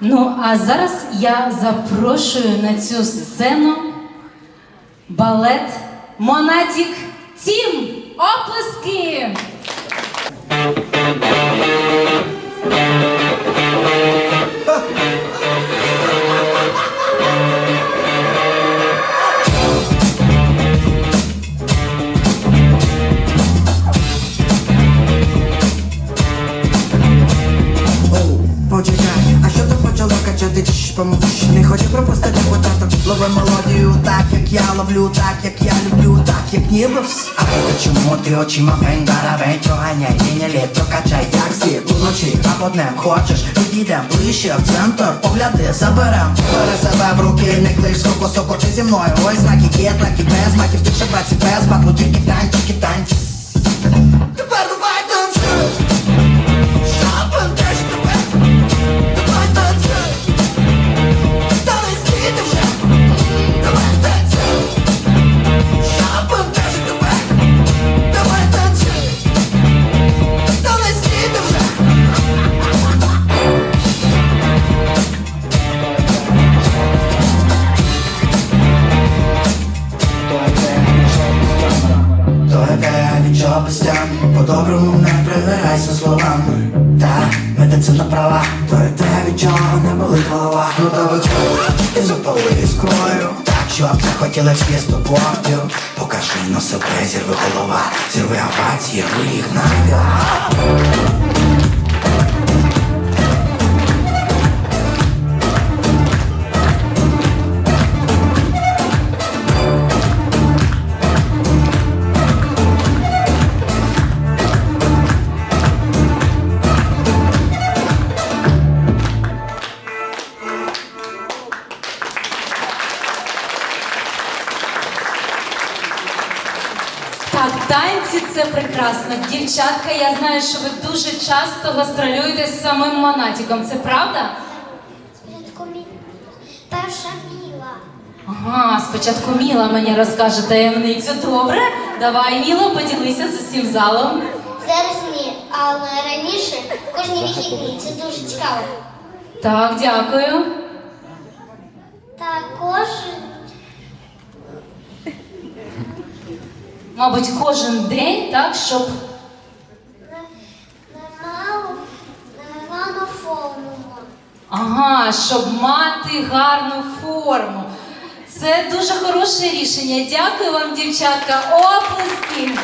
Ну, а зараз я запрошую на цю сцену балет Монатік Тім. Оплески! Лови мелодію так, як я ловлю, так, як я люблю, так, як ніби вс А чому ти очима вень, баравень, чоганяй, лінія літо, качай, як слід Уночі або днем хочеш, підійдем ближче в центр Погляди, заберем, бери себе в руки, не клич, скоко, соко, чи зі мною. Ой, знаки є, так і без маків, ти ще баці без бак, ну тільки тань, тільки тань яке без тям По-доброму не прибирайся словами. Та медицина права То є те, від чого не болить голова. Ну виходь і запали іскрою Так, щоб хотіли всі з тобою. Покажи на себе, зірви голова Зірви зірви їх навіть Так, танці це прекрасно. Дівчатка, я знаю, що ви дуже часто гастролюєте з самим Монатіком. Це правда? Спочатку мі... перша міла. Ага, спочатку Міла мені розкаже таємницю. Добре, давай, Міло, поділися з усім залом. Зараз ні, але раніше кожні вихідні. Це дуже цікаво. Так, дякую. Також Мабуть, кожен день, так, щоб. Ага, щоб мати гарну форму. Це дуже хороше рішення. Дякую вам, дівчатка. Оплески.